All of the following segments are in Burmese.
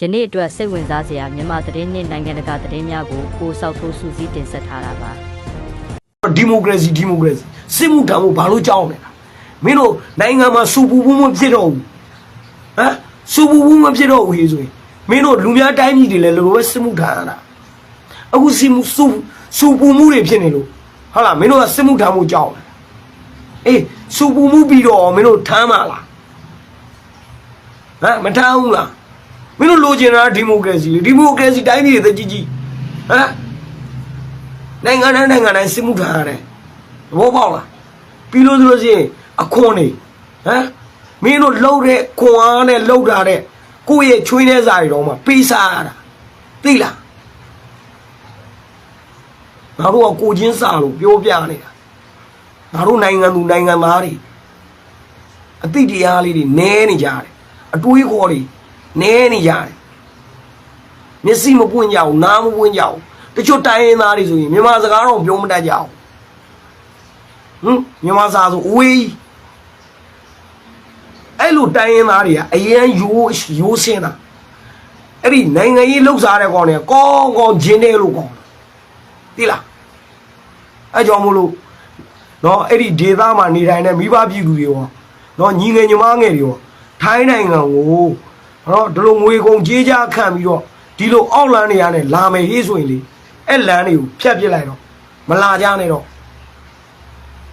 ယနေ့အတွက်စိတ်ဝင်စားစရာမြန်မာသတင်းနှင့်နိုင်ငံတကာသတင်းများကိုကိုစောက်ထိုးစူးစီးတင်ဆက်ထားတာပါဒီမိုကရေစီဒီမိုကရေစီစစ်မှုထမ်းမှုဘာလို့ကြောက်နေတာမင်းတို့နိုင်ငံမှာစူပူပူမဖြစ်တော့ဘူးဟမ်စူပူပူမဖြစ်တော့ဘူးဟေးဆိုရင်မင်းတို့လူများတိုင်းပြည်တွေလည်းလိုလိုပဲစစ်မှုထမ်းရတာအခုစစ်မှုစူစူပူမှုတွေဖြစ်နေလို့ဟုတ်လားမင်းတို့ကစစ်မှုထမ်းမှုကြောက်တယ်အေးစူပူမှုပြီးတော့မင်းတို့ထမ်းပါလားဟမ်မထမ်းဘူးလား မင်းတို့လိုချင်တာဒီမိုကရေစီလေဒီမိုကရေစီတိုင်းပြည်တွေတကြီးကြီးဟမ်နိုင်ငံတိုင်းနိုင်ငံတိုင်းစစ်မှုထမ်းရတယ်ဘောပေါက်လားပြီးလို့ဆိုလို့ရှိရင်အခွန်နေဟမ်မင်းတို့လှုပ်တဲ့ခွန်အားနဲ့လှုပ်တာတဲ့ကိုယ့်ရဲ့ချွေးတဲ့စာတွေတော့မှပေးစားရတာသိလားငါတို့ကကိုချင်းစာလို့ပြောပြနေတာငါတို့နိုင်ငံသူနိုင်ငံသားတွေအသိတရားလေးတွေနဲနေကြတယ်အတွေးခေါ်တွေ နဲနေကြတယ်မျက်စိမပွင့်ကြဘူးနားမပွင့်ကြဘူးတချို့တိုင်းရင်းသားတွေဆိုရင်မြန်မာစကားတော့ပြောမတတ်ကြဘူးဟမ်မြန်မာစာဆိုအဝေးကြီးအဲ့လိုတိုင်းရင်းသားတွေကအရန်ရိုးရိုးစင်းတာအဲ့ဒီနိုင်ငံရေးလှုပ်ရှားတဲ့ကောင်တွေကကောင်းကောင်းဂျင်းတယ်လို့ကောင်းတယ်သိလားအဲ့ကြောင့်မို့လို့နော်အဲ့ဒီဒေသမှာနေထိုင်တဲ့မိဘပြည်သူတွေရောနော်ညီငယ်ညီမငယ်တွေရောထိုင်းနိုင်ငံကို နော်ဒီလိုငွေကုန်ကြေးကြခံပြီးတော့ဒီလိုအောက်လန်းတွေရတယ်လာမယ်ဟေးဆိုရင်လေအဲ့လန်းတွေကိုဖြတ်ပစ်လိုက်တော့မလာကြနဲ့တော့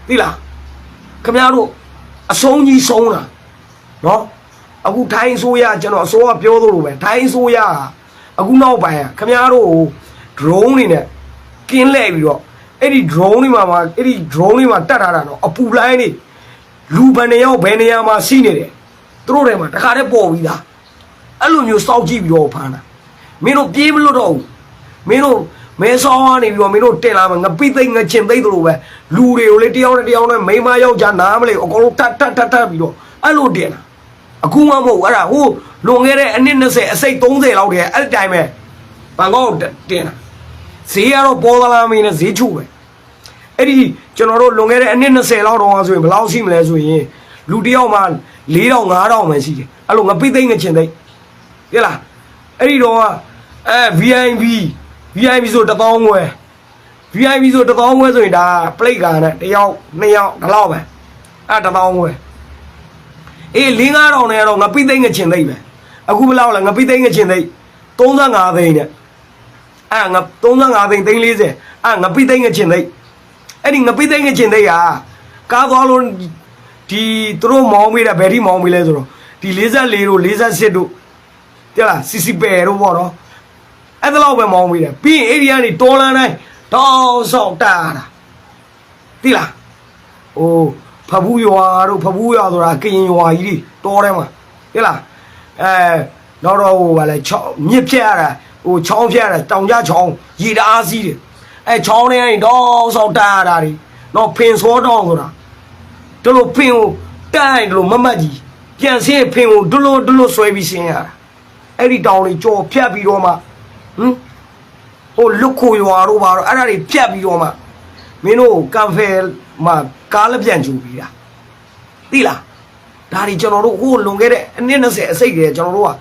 သိလားခင်ဗျားတို့အဆုံးကြီးဆုံးတာနော်အခုထိုင်းဆိုရကျွန်တော်အစိုးရပြောသလိုပဲထိုင်းဆိုရကအခုနောက်ပိုင်းကခင်ဗျားတို့ drone တွေနဲ့ကင်းလှည့်ပြီးတော့အဲ့ဒီ drone တွေမှာမှာအဲ့ဒီ drone တွေမှာတက်ထားတာတော့အပူလိုင်းတွေလူဘယ်နေရောက်ဘယ်နေရာမှာစီးနေတယ်သူတို့တွေမှာတခါတည်းပေါ်ပြီးသား အဲ့လိုမျိုးစောက်ကြည့်ပြီးတော့ဖမ်းတာမင်းတို့ပြေးမလို့တော့ဘူးမင်းတို့မဲဆောင်းကနေပြီးတော့မင်းတို့တင်လာမှာငပိသိမ့်ငချင်သိမ့်တို့လိုပဲလူတွေကိုလေတယောက်နဲ့တယောက်နဲ့မိန်းမယောက်ျားနားမလဲအကုန်လုံးတတ်တတ်တတ်တတ်ပြီးတော့အဲ့လိုတင်တာအခုမှမဟုတ်ဘူးအဲ့ဒါဟိုလွန်ခဲ့တဲ့အနှစ်20အစိတ်30လောက်တည်းအဲ့ဒီတိုင်းပဲဘန်ကောက်တင်တာဈေးကတော့ပေါ်သလားမင်းနဲ့ဈေးချို့ပဲအဲ့ဒီကျွန်တော်တို့လွန်ခဲ့တဲ့အနှစ်20လောက်တော့ဆိုရင်ဘယ်လောက်ရှိမလဲဆိုရင်လူတစ်ယောက်မှ4000 5000ပဲရှိတယ်အဲ့လိုငပိသိမ့်ငချင်သိမ့် ဟဲ့လားအဲ့ဒီတော့ကအဲ VIP VIP ဆို1000ငွေ VIP ဆို1000ငွေဆိုရင်ဒါပလိတ်ကာနဲ့တစ်ယောက်နှစ်ယောက်ဒီလောက်ပဲအဲ့1000ငွေအေး၄5000နဲ့တော့ငပိသိမ့်ငချင်သိမ့်ပဲအခုဘယ်လောက်လဲငပိသိမ့်ငချင်သိမ့်35သိန်းနဲ့အဲ့ငါ35သိန်းသိန်း40အဲ့ငါပိသိန်းငချင်သိန်းအဲ့ဒီငါပိသိန်းငချင်သိန်းဟာကားသွားလို့ဒီသူတို့မောင်းမိတာဘယ်ထိမောင်းမိလဲဆိုတော့ဒီ44တို့48တို့ တဲ့လားစီစီပယ်တို့ပေါ့နော်အဲ့ဒါတော့ပဲမောင်းမိတယ်ပြီးရင်အဲ့ဒီကနေတော်လန်တိုင်းတောင်းဆောင်တာတာသိလားဟိုဖဘူးရွာတို့ဖဘူးရွာဆိုတာကရင်ရွာကြီးတွေတော်တယ်မှာသိလားအဲနောက်တော့ဟိုဗာလဲချောင်းမြစ်ဖြတ်ရတာဟိုချောင်းဖြတ်ရတာတောင်ကြချောင်းရေတအားစီးတယ်အဲချောင်းတွေကနေတောင်းဆောင်တာရတာတွေနော်ဖင်စောတောင်းဆိုတာတို့လိုဖင်ကိုတိုင်းတို့လိုမမတ်ကြီးပြန်ဆင်းဖင်ကိုတို့လိုတို့လိုဆွဲပြီးဆင်းရတာ အဲ့ဒီတောင်တွေကြော်ဖြတ်ပြီးတော့မှဟမ်ဟိုလုတ်ခိုရွာတို့ဘာတို့အဲ့ဒါတွေဖြတ်ပြီးတော့မှမင်းတို့ကံဖယ်မှာကားလက်ပြန်ကျူပြီးတာသိလားဒါတွေကျွန်တော်တို့ဟိုလွန်ခဲ့တဲ့အနည်း20အစိတ်တည်းကျွန်တော်တို့က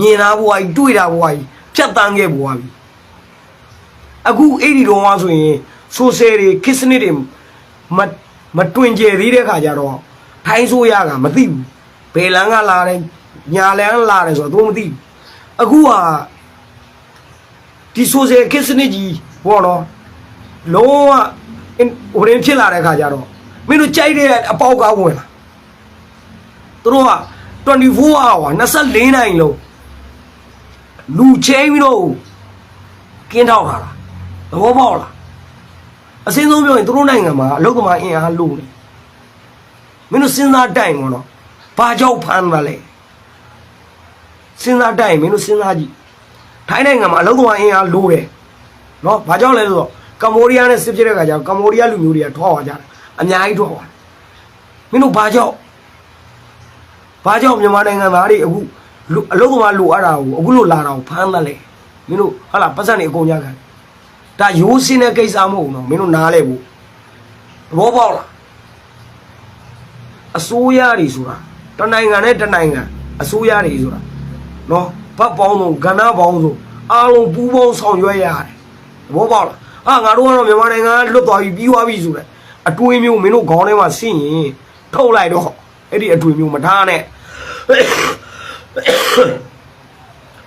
မြင်တာဘွားကြီးတွေ့တာဘွားကြီးဖြတ်တန်းခဲ့ဘွားကြီးအခုအဲ့ဒီတော့ဆိုရင်ဆိုဆယ်တွေခစ်စနစ်တွေမမတွင်ကျယ်သေးတဲ့ခါကျတော့ထိုင်းဆိုရကမသိဘူးဘယ်လန်းကလာတယ်ညာလန်းလာတယ်ဆိုတော့သူမသိဘူး အခုဟာဒီဆိုဆယ်ခစ်စနစ်ကြီးဘောနော်လုံးဝဟိုရင်ဖြစ်လာတဲ့ခါကျတော့မင်းတို့ကြိုက်တဲ့အပေါက်ကားဝင်လာသူတို့က24 hour 24နိုင်လုံးလူချင်းပြီးတော့ကင်းထောက်ထားတာသဘောပေါက်လားအစင်းဆုံးပြောရင်သူတို့နိုင်ငံမှာအလုတ်သမားအင်အားလို့နေမင်းတို့စဉ်းစားတိုင်ကောနော်ဘာကြောင့်ဖမ်းတာလဲ စဉ်းစားတိုင်မင်းတို့စဉ်းစားကြည့်ထိုင်းနိုင်ငံမှာအလုတ်သမားအင်အားလို့တယ်နော်ဘာကြောင့်လဲဆိုတော့ကမ္ဘောဒီးယားနဲ့စစ်ဖြစ်တဲ့ခါကျတော့ကမ္ဘောဒီးယားလူမျိုးတွေကထွားသွားကြတယ်အများကြီးထွားသွားတယ်မင်းတို့ဘာကြောင့်ဘာကြောင့်မြန်မာနိုင်ငံသားတွေအခုလူအလုတ်သမားလိုအပ်တာကိုအခုလိုလာတာကိုဖမ်းတယ်လေမင်းတို့ဟာလာပတ်စံနေအကုန်ကြခံဒါရိုးစင်းတဲ့ကိစ္စမဟုတ်ဘူးနော်မင်းတို့နားလဲဘူးသဘောပေါက်လားအစိုးရတွေဆိုတာတနိုင်ငံနဲ့တနိုင်ငံအစိုးရတွေဆိုတာ နော်ဘဘတ်ပေါင်းဆုံးကဏ္ဍပေါင်းဆုံးအားလုံးပူးပေါင်းဆောင်ရွက်ရတယ်သဘောပေါက်လားအာငါတို့ကတော့မြန်မာနိုင်ငံကလွတ်သွားပြီပြီးသွားပြီဆိုတဲ့အတွင်းမျိုးမင်းတို့ခေါင်းထဲမှာဆင့်ရင်ထုတ်လိုက်တော့အဲ့ဒီအတွင်းမျိုးမထားနဲ့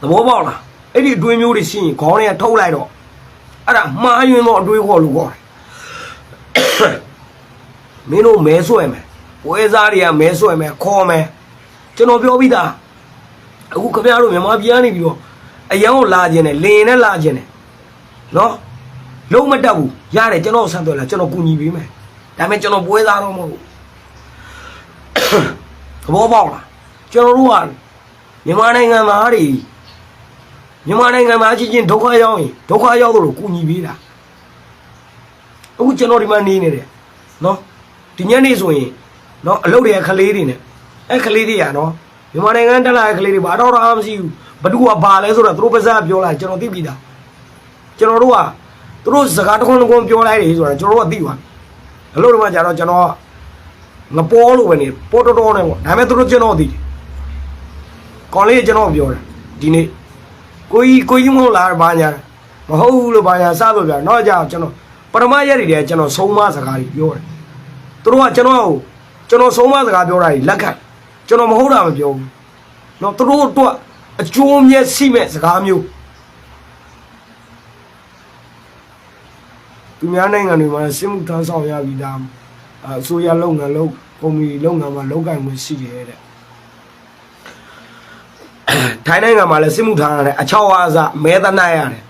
သဘောပေါက်လားအဲ့ဒီအတွင်းမျိုးတွေဆင့်ရင်ခေါင်းထဲကထုတ်လိုက်တော့အဲ့ဒါမှားယွင်းသောအတွေးခေါ်လို့ခေါ်တယ်မင်းတို့မဲဆွဲမယ်ဝဲစားတွေကမဲဆွဲမယ်ခေါ်မယ်ကျွန်တော်ပြောပြီးသား အခုခင်ဗျားတို့မြန်မာပြည်ကနေပြီးတော့အရန်ကိုလာခြင်းနဲ့လင်နဲ့လာခြင်းနဲ့နော်လုံးမတက်ဘူးရတယ်ကျွန်တော်ဆက်သွယ်လာကျွန်တော်ကူညီပေးမယ်ဒါပေမဲ့ကျွန်တော်ပွဲစားတော့မဟုတ်ဘူးသဘောပေါက်လားကျွန်တော်တို့ကမြန်မာနိုင်ငံသားတွေမြန်မာနိုင်ငံသားချင်းချင်းဒုက္ခရောက်ရင်ဒုက္ခရောက်တော့ကူညီပေးတာအခုကျွန်တော်ဒီမှာနေနေတယ်နော်ဒီညနေဆိုရင်နော်အလုပ်တွေကခလေးတွေနဲ့အဲခလေးတွေကနော် မြန်မာနိုင်ငံတက်လာတဲ့ခလေးတွေဘာတော့တော့မရှိဘူးဘသူကဘာလဲဆိုတော့သူတို့ပါးစပ်ပြောလိုက်ကျွန်တော်သိပြီသားကျွန်တော်တို့ကသူတို့စကားတစ်ခွန်းတစ်ခွန်းပြောလိုက်တယ်ဆိုတော့ကျွန်တော်တို့ကသိသွားအလုပ်တွေမှာကြာတော့ကျွန်တော်ငပေါ်လို့ပဲနေပေါ်တော်တော်နဲ့ပေါ့ဒါပေမဲ့သူတို့ကျွန်တော်သိတယ်ကောင်းလေးကျွန်တော်ပြောတယ်ဒီနေ့ကိုကြီးကိုကြီးမဟုတ်လားဘာညာမဟုတ်ဘူးလို့ဘာညာစလို့ပြတော့ကြာကျွန်တော်ပထမရက်တွေတည်းကျွန်တော်ဆုံးမစကားတွေပြောတယ်သူတို့ကကျွန်တော်ကိုကျွန်တော်ဆုံးမစကားပြောတာကြီးလက်ခံ ကျွန်တော်မဟုတ်တာမပြောဘူးနော်သူတို့အတွက်အကျိုးမျက်စိမဲ့စကားမျိုးသူများနိုင်ငံတွေမှာစစ်မှုထမ်းဆောင်ရပြီးသားအစိုးရလုပ်ငန်းလုပ်ကုမ္ပဏီလုပ်ငန်းမှာလုပ်ကိုင်မှုရှိတယ်တဲ့ထိုင်းနိုင်ငံမှာလည်းစစ်မှုထမ်းရတယ်အချောက်အားစမဲသနာရတယ်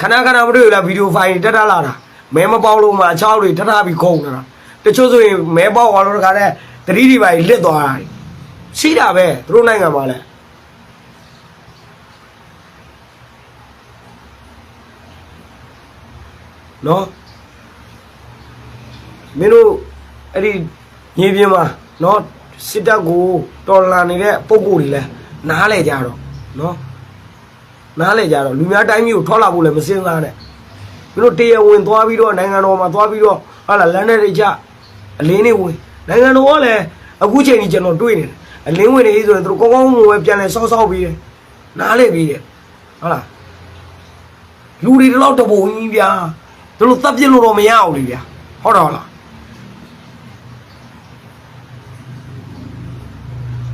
ခဏခဏမတွေ့ဘူးလားဗီဒီယိုဖိုင်တက်တက်လာတာမဲမပေါက်လို့မှအချောက်တွေတက်တာပြီးခုံနေတာတချို့ဆိုရင်မဲပေါက်သွားလို့တခါတည်းတတိတွေပါလစ်သွားတာ ရှိတာပဲသူတို့နိုင်ငံမှာလည်းနော်မင်းတို့အဲ့ဒီညီပြင်းမှာနော်စစ်တပ်ကိုတော်လာနေတဲ့ပုံကိုယ်တွေလဲနားလဲကြတော့နော်နားလဲကြတော့လူများတိုင်းမျိုးထွက်လာဖို့လည်းမစင်စားနဲ့မင်းတို့တရားဝင်သွားပြီးတော့နိုင်ငံတော်မှာသွားပြီးတော့ဟာလာလမ်းထဲတွေကြအလင်းတွေဝင်နိုင်ငံတော်ကလည်းအခုချိန်ကြီးကျွန်တော်တွေ့နေတယ် အလင်းဝင်နေပြီဆိုရင်သူတို့ကောင်းကောင်းမွန်မွန်ပြန်လဲစောက်စောက်ပြီးတယ်နားလဲပြီးတယ်ဟုတ်လားလူတွေတော့တပုံကြီးဗျာတို့လိုတပ်ပြစ်လို့တော့မရအောင်လေဗျာဟုတ်တော့လား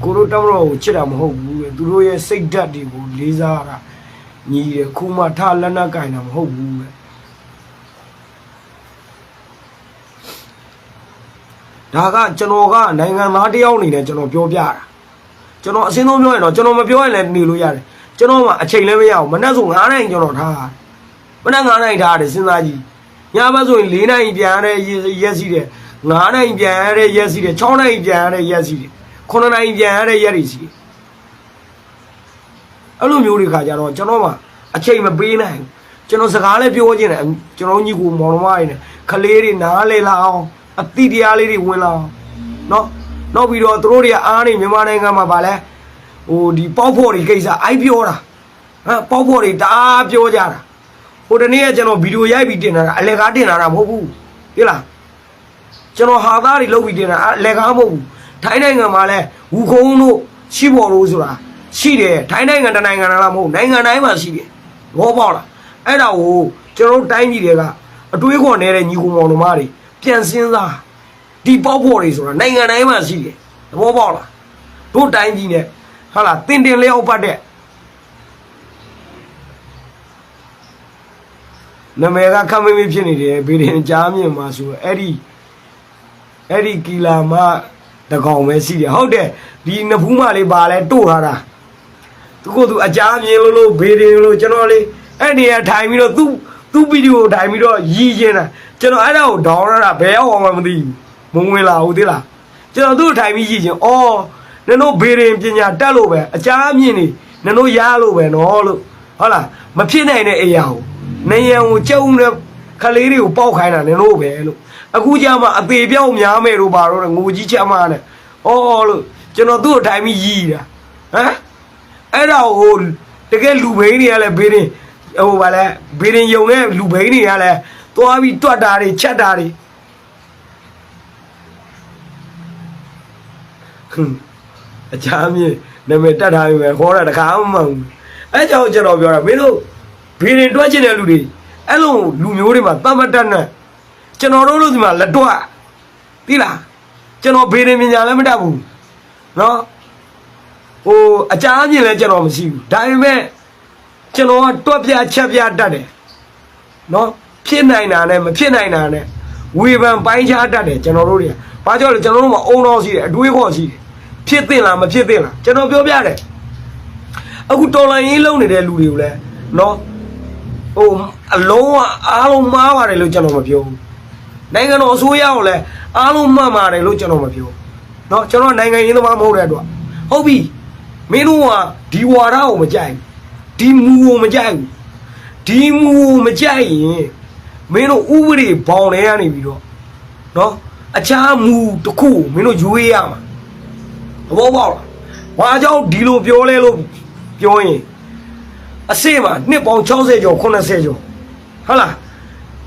ကိုတို့တမတော်ကိုချစ်တာမဟုတ်ဘူးလေသူတို့ရဲ့စိတ်ဓာတ်တွေကိုလေးစားရတာညီရခုမှထလက်နက်ကင်တာမဟုတ်ဘူးလေ ဒါကကျွန်တော်ကနိုင်ငံသားတယောက်အနေနဲ့ကျွန်တော်ပြောပြတာကျွန်တော်အစင်းဆုံးပြောရင်တော့ကျွန်တော်မပြောရင်လည်းနေလို့ရတယ်ကျွန်တော်မှအချိန်လည်းမရအောင်မနေ့ဆို9နိုင်ကျွန်တော်ထားမနေ့9နိုင်ထားတယ်စဉ်းစားကြည့်ညဘက်ဆိုရင်4နိုင်ပြန်ရတဲ့ရက်စီတယ်9နိုင်ပြန်ရတဲ့ရက်စီတယ်6နိုင်ပြန်ရတဲ့ရက်စီတယ်9နိုင်ပြန်ရတဲ့ရက်တွေစီတယ်အဲ့လိုမျိုးတွေခါကြတော့ကျွန်တော်မှအချိန်မပေးနိုင်ဘူးကျွန်တော်စကားလည်းပြောချင်တယ်ကျွန်တော်ညီကိုမောင်နှမတွေနဲ့ခလေးတွေနားလေလာအောင် အတိတရားလေးတွေဝင်လာအောင်နော်နောက်ပြီးတော့သူတို့တွေကအားနေမြန်မာနိုင်ငံမှာဗာလဲဟိုဒီပေါက်ဖို့တွေကိစ္စအိုက်ပြောတာဟမ်ပေါက်ဖို့တွေတအားပြောကြတာဟိုတနေ့ကကျွန်တော်ဗီဒီယိုရိုက်ပြီးတင်တာအလဲကားတင်လာတာမဟုတ်ဘူးဟဲ့လားကျွန်တော်ဟာသားတွေလုပ်ပြီးတင်တာအလဲကားမဟုတ်ဘူးထိုင်းနိုင်ငံမှာလဲဝူခုံတို့ရှိပေါ်လို့ဆိုတာရှိတယ်ထိုင်းနိုင်ငံတနိုင်ငံလားမဟုတ်နိုင်ငံတိုင်းမှာရှိတယ်ဘောပေါက်လားအဲ့ဒါကိုကျွန်တော်တို့တိုင်းပြည်တွေကအတွေးခေါ်နေတဲ့ညီကောင်မောင်တို့မတွေ ပြန်စင်းစားဒီပေါက်ဖို့တွေဆိုတာနိုင်ငံတိုင်းမှာရှိတယ်သဘောပေါက်လားတို့တိုင်းပြည်နဲ့ဟာလားတင်တင်လျောက်ပတ်တဲ့နမဲကခမမေးဖြစ်နေတယ်ဗီဒီယိုကြားမြင်မှာဆိုတော့အဲ့ဒီအဲ့ဒီကီလာမတကောင်ပဲရှိတယ်ဟုတ်တယ်ဒီနဖူးမလေးပါလဲတို့ထားတာသူကသူအကြားမြင်လို့လို့ဗီဒီယိုလို့ကျွန်တော်လေးအဲ့နေရာထိုင်ပြီးတော့သူသူဗီဒီယိုထိုင်ပြီးတော့ရည်ရင်တာ ကျွန်တော်အဲ့ဒါကိုဒေါင်းရတာဘယ်ရောက်အောင်မှမသိဘူးမဝင်လာဘူးသိလားကျွန်တော်သူ့ကိုထိုင်ပြီးရည်ချင်းအော်နင်တို့ဗီဒီယိုပညာတက်လို့ပဲအကြားမြင်နေနင်တို့ရလို့ပဲနော်လို့ဟုတ်လားမဖြစ်နိုင်တဲ့အရာကိုနေရန်ကိုကြုံတဲ့ခလေးတွေကိုပေါက်ခိုင်းတာနင်တို့ပဲလို့အခုကြမှာအသေးပြောင်းများမယ်တို့ပါတော့ငိုကြီးချက်မနဲ့အော်လို့ကျွန်တော်သူ့ကိုထိုင်ပြီးရည်တာဟမ်အဲ့ဒါဟိုတကယ်လူဘိန်းတွေကလည်းဘေးရင်ဟိုဗာလဲဘေးရင်ယုံတဲ့လူဘိန်းတွေကလည်း သွားပြီးတွတ်တာတွေချက်တာတွေဟွန်းအချားမြေနာမည်တက်ထားပြီပဲခေါ်တာတခါမှမဟုတ်ဘူးအဲကြောင့်ကျွန်တော်ပြောတာမင်းတို့ဘီရင်တွက်ချင်တဲ့လူတွေအဲ့လိုလူမျိုးတွေမှာတမတ်တတ်နဲ့ကျွန်တော်တို့လူဒီမှာလက်တွက်သိလားကျွန်တော်ဘီရင်ပညာလည်းမတတ်ဘူးနော်ဟိုအကြမ်းမြင်လည်းကျွန်တော်မရှိဘူးဒါပေမဲ့ကျွန်တော်ကတွက်ပြချက်ပြတတ်တယ်နော် ဖြစ်နိုင်တာနဲ့မဖြစ်နိုင်တာနဲ့ဝေဖန်ပိုင်းခြားတတ်တယ်ကျွန်တော်တို့တွေကဘာကြောင့်လဲကျွန်တော်တို့မှာအုံတော်ရှိတယ်အတွေးခေါ်ရှိတယ်ဖြစ်သင့်လားမဖြစ်သင့်လားကျွန်တော်ပြောပြတယ်အခုတော်လိုင်းရေးလုံနေတဲ့လူတွေကိုလည်းနော်ဟိုအလုံးဝအားလုံးမှားပါတယ်လို့ကျွန်တော်မပြောဘူးနိုင်ငံတော်အစိုးရကိုလည်းအားလုံးမှန်ပါတယ်လို့ကျွန်တော်မပြောနော်ကျွန်တော်နိုင်ငံရေးသမားမဟုတ်တဲ့အတွက်ဟုတ်ပြီမင်းတို့ကဒီဝါဒကိုမကြိုက်ဒီမူကိုမကြိုက်ဘူးဒီမူကိုမကြိုက်ရင် မင်းတို့ဥပဒေဘောင်တွေကနေပြီးတော့နော်အခြားမူတစ်ခုကိုမင်းတို့ယူရရမှာသဘောပေါက်လားဘာကြောင့်ဒီလိုပြောလဲလို့ပြောရင်အစိမနှစ်ပေါင်း60ကျော်80ကျော်ဟုတ်လား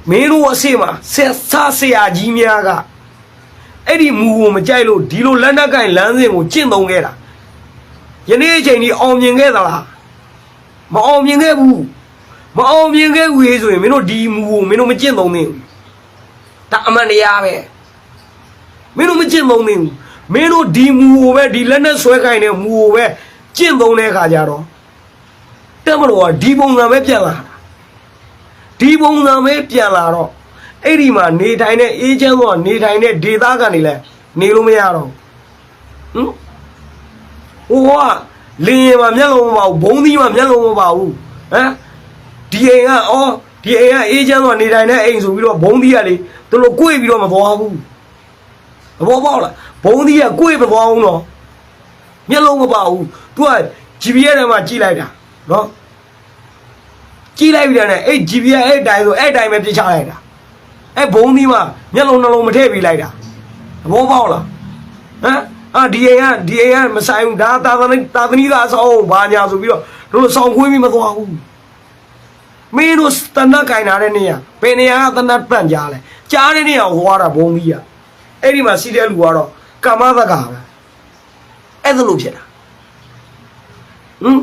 မင်းတို့အစိမဆက်ဆဆရာကြီးများကအဲ့ဒီမူကိုမကြိုက်လို့ဒီလိုလက်နက်ကင်လမ်းစဉ်ကိုကျင့်သုံးခဲ့တာယနေ့အချိန်ကြီးအောင်မြင်ခဲ့သလားမအောင်မြင်ခဲ့ဘူး မအောင်မြင်ခဲ့ဘူးလေဆိုရင်မင်းတို့ဒီမူကိုမင်းတို့မကျင့်သုံးသင့်ဘူးဒါအမှန်တရားပဲမင်းတို့မကျင့်သုံးသင့်ဘူးမင်းတို့ဒီမူကိုပဲဒီလက်နက်ဆွဲကင်တဲ့မူကိုပဲကျင့်သုံးတဲ့အခါကျတော့တက်မလို့ကဒီပုံစံပဲပြန်လာတာဒီပုံစံပဲပြန်လာတော့အဲ့ဒီမှာနေထိုင်တဲ့အေးချမ်းသောနေထိုင်တဲ့ဒေသကနေလဲနေလို့မရတော့ဘူးဟင်ဟိုကလင်းရင်မှာမျက်လုံးမပါဘူးဘုံသီးမှာမျက်လုံးမပါဘူးဟမ် ဒီအိမ်ကအော်ဒီအိမ်ကအေးချမ်းသောနေထိုင်တဲ့အိမ်ဆိုပြီးတော့ဘုံသီးကလေသူတို့ကိုွေပြီးတော့မသွားဘူးသဘောပေါက်လားဘုံသီးကကိုွေမသွားဘူးနော်မျက်လုံးမပါဘူး तू က GPS ထဲမှာကြည့်လိုက်တာနော်ကြည့်လိုက်ပြီတဲ့အဲ့ GPS အဲ့တိုင်းဆိုအဲ့တိုင်းပဲပြစ်ချလိုက်တာအဲ့ဘုံဒီမှာမျက်လုံးနှလုံးမထည့်ပေးလိုက်တာသဘောပေါက်လားဟမ်အာဒီအိမ်ကဒီအိမ်ကမဆိုင်ဘူးဒါသာသနာသာသနီသားဆောင်ဘာညာဆိုပြီးတော့တို့လိုဆောင်ခွင်းပြီးမသွားဘူး မင်းတို့တနက်ကင်လာတဲ့နေရဘယ်နေရာကတနက်ပန့်ကြားလဲကြားတဲ့နေရာကိုဟွာတာဘုံကြီးอ่ะအဲ့ဒီမှာစီးတဲ့လူကတော့ကာမသက္ကာပဲအဲ့ဒါလို့ဖြစ်တာဟမ်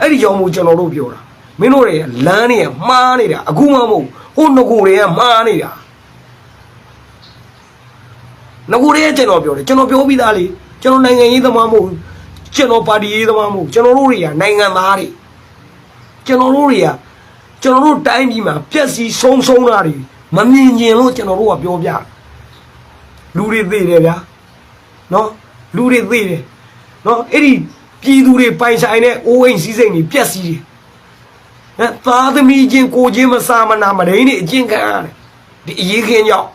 အဲ့ဒီကြောင့်မို့ကျွန်တော်တို့ပြောတာမင်းတို့တွေလမ်းတွေကမှားနေတာအခုမှမဟုတ်ဟိုငကိုတွေကမှားနေတာငကိုတွေကကျွန်တော်ပြောတယ်ကျွန်တော်ပြောပြီးသားလေကျွန်တော်နိုင်ငံရေးသမားမဟုတ်ဘူး ကျွန်တော်ပါတီရေးသမားမဟုတ်ဘူးကျွန်တော်တို့တွေကနိုင်ငံသားတွေကျွန်တော်တို့တွေကကျွန်တော်တို့တိုင်းပြည်မှာပြက်စီးဆုံးဆုံးတာတွေမမြင်ကျင်လို့ကျွန်တော်တို့ကပြောပြတယ်လူတွေသိတယ်ဗျာနော်လူတွေသိတယ်နော်အဲ့ဒီပြည်သူတွေပိုင်ဆိုင်တဲ့အိုးအိမ်စည်းစိမ်တွေပြက်စီးတယ်ဟမ်သားသမီးချင်းကိုချင်းမစာမနာမရင်းတွေအကျင့်ခံရတယ်ဒီအရေးခင်းကြောင့်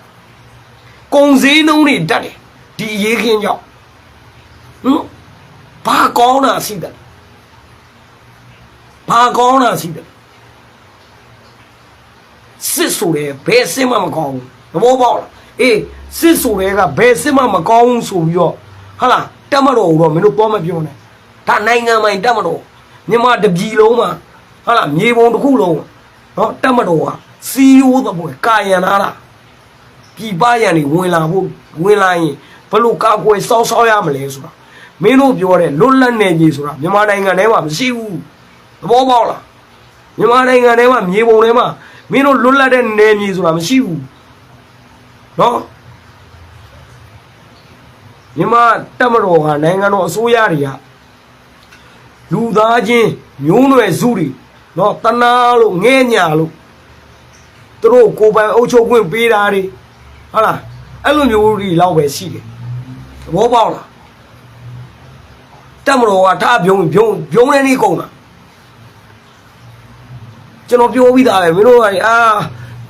ကုံစည်းနှုံးတွေတက်တယ်ဒီအရေးခင်းကြောင့်ဟမ် ဘာကောင်းတာရှိတယ်ဘာကောင်းတာရှိတယ်စစ်ဆိုတယ်ဘယ်စစ်မှမကောင်းဘူးသဘောပေါက်လားအေးစစ်ဆိုတဲ့ကဘယ်စစ်မှမကောင်းဘူးဆိုပြီးတော့ဟာလားတက်မတော်ဘူးတော့မင်းတို့တော့မပြောနဲ့ဒါနိုင်ငံမိုင်တက်မတော်မြန်မာတပြည်လုံးမှာဟာလားမြေပုံတစ်ခုလုံးနော်တက်မတော်ကစီယိုးသဘောကာယံလာတာပြည်ပရန်တွေဝင်လာဖို့ဝင်လာရင်ဘလို့ကာကွယ်စောက်စောက်ရမလဲဆိုတာ မင်းတို့ပြောတဲ့လွတ်လပ်နေကြီးဆိုတာမြန်မာနိုင်ငံထဲမှာမရှိဘူးသဘောပေါက်လားမြန်မာနိုင်ငံထဲမှာမြေပုံထဲမှာမင်းတို့လွတ်လပ်တဲ့နယ်မြေဆိုတာမရှိဘူးနော်မြန်မာတက်မတော်ဟာနိုင်ငံတော်အစိုးရတွေကလူသားချင်းမျိုးနွယ်စုတွေနော်တနာလို့ငဲ့ညာလို့သူတို့ကိုယ်ပိုင်အုပ်ချုပ်ခွင့်ပေးတာတွေဟုတ်လားအဲ့လိုမျိုးတွေလောက်ပဲရှိတယ်သဘောပေါက်လား တက်မတော်ကထားပြုံးပြုံးပြုံးနေနေကုန်တာကျွန်တော်ပြောပြီးသားပဲမင်းတို့ကအာ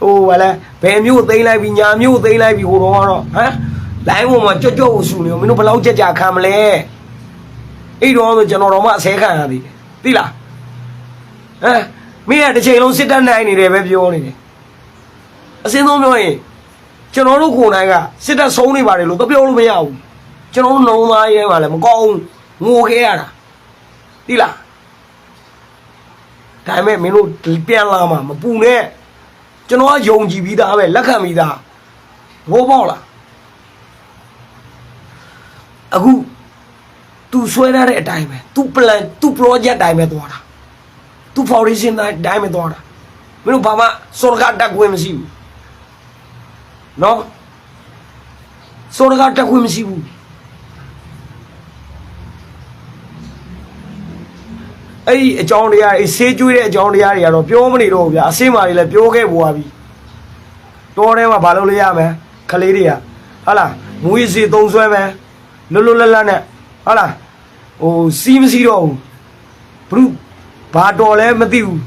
ဟိုဗာလဲဘယ်မျိုးသိမ်းလိုက်ပြီးညာမျိုးသိမ်းလိုက်ပြီးဟိုတော့ကတော့ဟမ်လိုင်းပေါ်မှာကြွကြွကိုဆူနေမင်းတို့ဘယ်လောက်ကြက်ကြခံမလဲအဲ့တော့ဆိုကျွန်တော်တော့မှအဆဲခံရသည်သိလားဟမ်မင်းကတစ်ချိန်လုံးစစ်တပ်နိုင်နေတယ်ပဲပြောနေတယ်အစင်းဆုံးပြောရင်ကျွန်တော်တို့ကိုယ်တိုင်ကစစ်တပ်ဆုံးနေပါတယ်လို့တော့ပြောလို့မရဘူးကျွန်တော်တို့နှုံသားရဲပါလေမကောင်းဘူး ငိုခဲ့ရတာသိလား ဒါပေမဲ့မင်းတို့ပြန်လာမှာမပူနဲ့ကျွန်တော်ကယုံကြည်ပြီးသားပဲလက်ခံပြီးသားဘောပေါက်လားအခု तू ဆွဲထားတဲ့အတိုင်းပဲ तू plan तू project တိုင်းပဲသွားတာ तू foundation တိုင်းပဲသွားတာမင်းတို့ဘာမှစောရကတက်ခွင့်မရှိဘူးနော်စောရကတက်ခွင့်မရှိဘူး အဲ့ဒီအကြောင်းတရားအေးဆေးကျွေးတဲ့အကြောင်းတရားတွေကတော့ပြောမနေတော့ဘူးဗျာအစင်းမာတွေလည်းပြောခဲ့ပွားပြီတော်ထဲမှာဘာလုပ်လို့ရမလဲခလေးတွေကဟာလားမူရစီသုံးဆွဲမယ်လွတ်လွတ်လပ်လပ်နဲ့ဟာလားဟိုစီးမစီးတော့ဘူးဘုဘာတော်လဲမသိဘူး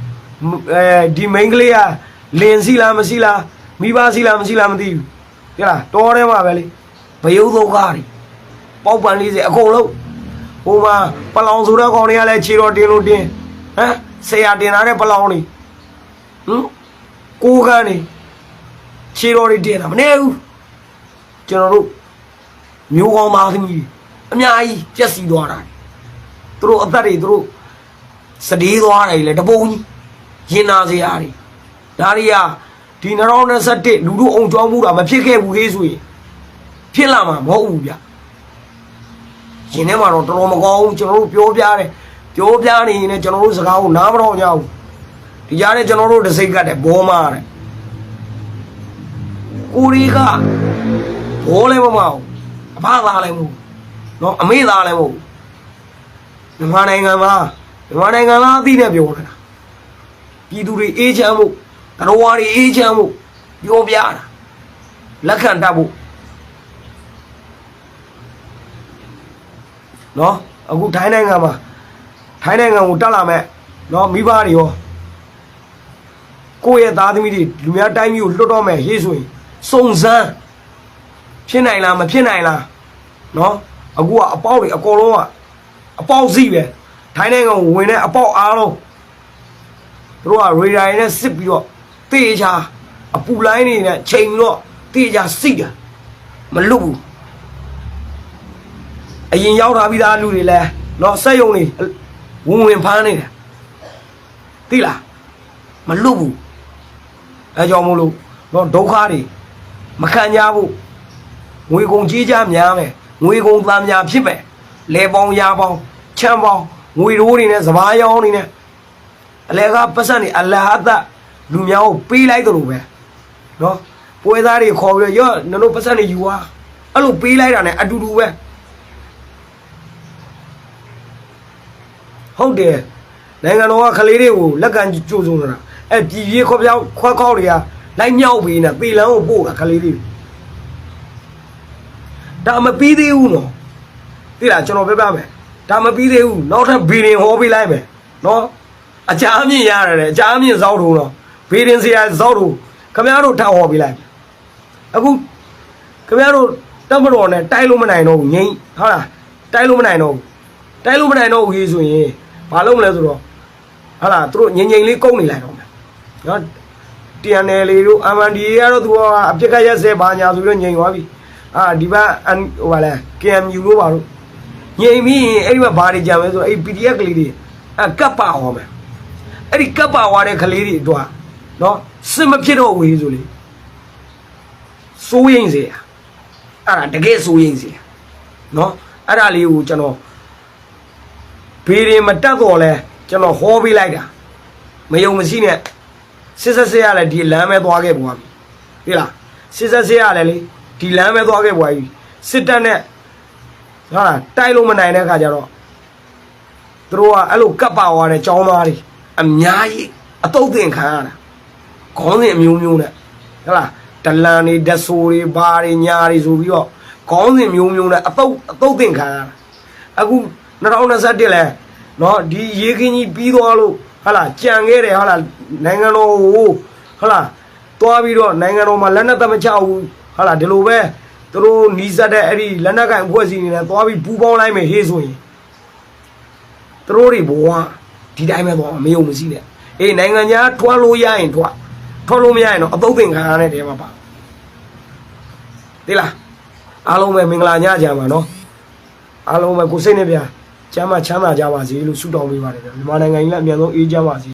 အဲဒီမိန်းကလေးကလင်စီလားမစီလားမိဘစီလားမစီလားမသိဘူးဟဲ့လားတော်ထဲမှာပဲလေဘယုံသုံးကားတွေပေါက်ပန်လေးစအကုန်လုံး ဟိုမှာပလောင်ဆိုတဲ့ကောင်တွေကလည်းခြေတော်တင်လို့တင်ဟမ်ဆရာတင်လာတဲ့ပလောင်တွေဟမ်ကိုကန်းနေခြေတော်တွေတင်တာမနေဘူးကျွန်တော်တို့မျိုးကောင်းသားသမီးတွေအများကြီးပြက်စီသွားတာသူတို့အသက်တွေသူတို့စတေးသွားတယ်လေတပုံကြီးရင်နာစရာတွေဒါတွေကဒီ2021လူတို့အောင်ကြောင်းမှုတာမဖြစ်ခဲ့ဘူးဟေးဆိုရင်ဖြစ်လာမှာမဟုတ်ဘူးဗျ ရင်ထဲမှာတော့တော်တော်မကောင်းဘူးကျွန်တော်တို့ပြောပြတယ်ပြောပြနေရင်လည်းကျွန်တော်တို့စကားကိုနားမတော့ကြဘူးဒီကြားထဲကျွန်တော်တို့တစ်စိတ်ကတ်တယ်ဘောမာတဲ့ကိုရီကဘောလည်းမမအောင်အဖသားလည်းမဟုတ်နော်အမေသားလည်းမဟုတ်မြန်မာနိုင်ငံမှာမြန်မာနိုင်ငံသားအသိနဲ့ပြောနေတာပြည်သူတွေအေးချမ်းမှုတော်ဝါတွေအေးချမ်းမှုပြောပြတာလက်ခံတတ်ဖို့ နော်အခုထိုင်းနိုင်ငံမှာထိုင်းနိုင်ငံကိုတက်လာမဲ့နော်မိဘတွေရောကိုယ့်ရဲ့သားသမီးတွေလူများတိုင်းမျိုးလွတ်တော့မဲ့ရေးဆိုရင်စုံစမ်းဖြစ်နိုင်လားမဖြစ်နိုင်လားနော်အခုကအပေါက်တွေအကုန်လုံးကအပေါက်စီပဲထိုင်းနိုင်ငံကိုဝင်တဲ့အပေါက်အားလုံးသူတို့ကရေဒါတွေနဲ့စစ်ပြီးတော့တေးချာအပူလိုင်းတွေနဲ့ချိန်ပြီးတော့တေးချာစိတ်တာမလွတ်ဘူး အရင်ရောက်ထားပြီးသားလူတွေလဲတော့စက်ယုံနေဝင်ဝင်ဖမ်းနေတယ်သိလားမလွတ်ဘူးအဲကြောင့်မို့လို့တော့ဒုက္ခတွေမခံကြဘူးငွေကုန်ကြီးကြများမယ်ငွေကုန်သားများဖြစ်မယ်လဲပေါင်းရပေါင်းချမ်းပေါင်းငွေရိုးတွေနဲ့စဘာရောင်းတွေနဲ့အလဲကပတ်စံနေအလဟတ်လူများကိုပေးလိုက်တယ်လို့ပဲနော်ပွဲသားတွေခေါ်ပြီးတော့ရော့နင်တို့ပတ်စံနေယူသွားအဲ့လိုပေးလိုက်တာ ਨੇ အတူတူပဲ ဟုတ်တယ်နိုင်ငံတော်ကကလေးတွေကိုလက်ကန်ကြိုးစုံနေတာအဲပြည်ပြေခေါ်ပြောင်းခွက်ခေါက်တွေကလိုက်မြောက်ပြီးနေပေလန်းကိုပို့တာကလေးတွေဒါမပြီးသေးဘူးနော်သိလားကျွန်တော်ပြောပြမယ်ဒါမပြီးသေးဘူးနောက်ထပ်ဘီရင်ဟောပေးလိုက်မယ်နော်အကြအမြင့်ရတယ်အကြအမြင့်ဇောက်တုံးတော့ဘီရင်စရာဇောက်တုံးခမရတို့ထားဟောပေးလိုက်အခုခမရတို့တက်မတော်နဲ့တိုက်လို့မနိုင်တော့ဘူးငိမ့်ဟုတ်လားတိုက်လို့မနိုင်တော့ဘူးတိုက်လို့မနိုင်တော့ဘူးကြီးဆိုရင် ဘာလုပ်မလဲဆိုတော့ဟာလာသူတို့ငိမ့်ငိမ့်လေးကုန်းနေလိုက်တော့မယ်နော် TNL လေးတို့ MND ကတော့သူကအပြစ်ကရက်စဲဘာညာဆိုပြီးတော့ငိမ့်သွားပြီအာဒီဘက်အန်ဟိုပါလဲ KMU လို့ပါတော့ငိမ့်ပြီးရင်အဲ့ဒီဘက်ဘာတွေကြံလဲဆိုတော့အဲ့ PDF ကလေးတွေအကပ်ပါဟောမယ်အဲ့ဒီကပ်ပါဟောတဲ့ကလေးတွေတော့နော်စစ်မဖြစ်တော့ဘူးကြီးဆိုလေစိုးရင်စေရအဲ့ဒါတကယ်စိုးရင်စေရနော်အဲ့ဒါလေးကိုကျွန်တော် ဘေးရင်မတက်တော့လဲကျွန်တော်ဟောပေးလိုက်တာမယုံမရှိနဲ့စစ်ဆက်ဆက်ရလဲဒီလမ်းပဲသွားခဲ့ပွားပြီဟေးလားစစ်ဆက်ဆက်ရလဲလေဒီလမ်းပဲသွားခဲ့ပွားပြီစစ်တပ်နဲ့ဟာလားတိုက်လို့မနိုင်တဲ့ခါကျတော့သူတို့ကအဲ့လိုကပ်ပါသွားတဲ့ចောင်းသားတွေအများကြီးအတုတ်တင်ခံရတာခေါင်းစဉ်အမျိုးမျိုးနဲ့ဟဲ့လားဒလန်တွေဒဆိုတွေဘာတွေညာတွေဆိုပြီးတော့ခေါင်းစဉ်မျိုးမျိုးနဲ့အတုတ်အတုတ်တင်ခံရတာအခု 2021လဲเนาะဒီရေခင်းကြီးပြီးသွားလို့ဟာလာကြံခဲ့တယ်ဟာလာနိုင်ငံတော်ကိုဟာလာတွားပြီးတော့နိုင်ငံတော်မှာလက်နက်သမချဘူးဟာလာဒီလိုပဲသူတို့နီးစပ်တဲ့အဲ့ဒီလက်နက်ကင်အဖွဲ့အစည်းတွေနဲ့တွားပြီးပူးပေါင်းလိုက်မယ်ဟေးဆိုရင်သူတို့တွေဘဝဒီတိုင်းပဲသွားမှာမယုံမရှိနဲ့အေးနိုင်ငံခြားထွားလို့ရရင်ထွားထွားလို့မရရင်တော့အသုတ်သင်္ခံရတဲ့တဲမှာပါသိလားအားလုံးပဲမင်္ဂလာညချမ်းပါနော် အားလုံးပဲကိုယ်စိတ်နဲ့ဗျာ ကျမ်းမချမ်းသာကြပါစေလို့ဆုတောင်းပေးပါတယ်ဗျာမြန်မာနိုင်ငံကြီးလည်းအမြန်ဆုံးအေးချမ်းပါစေ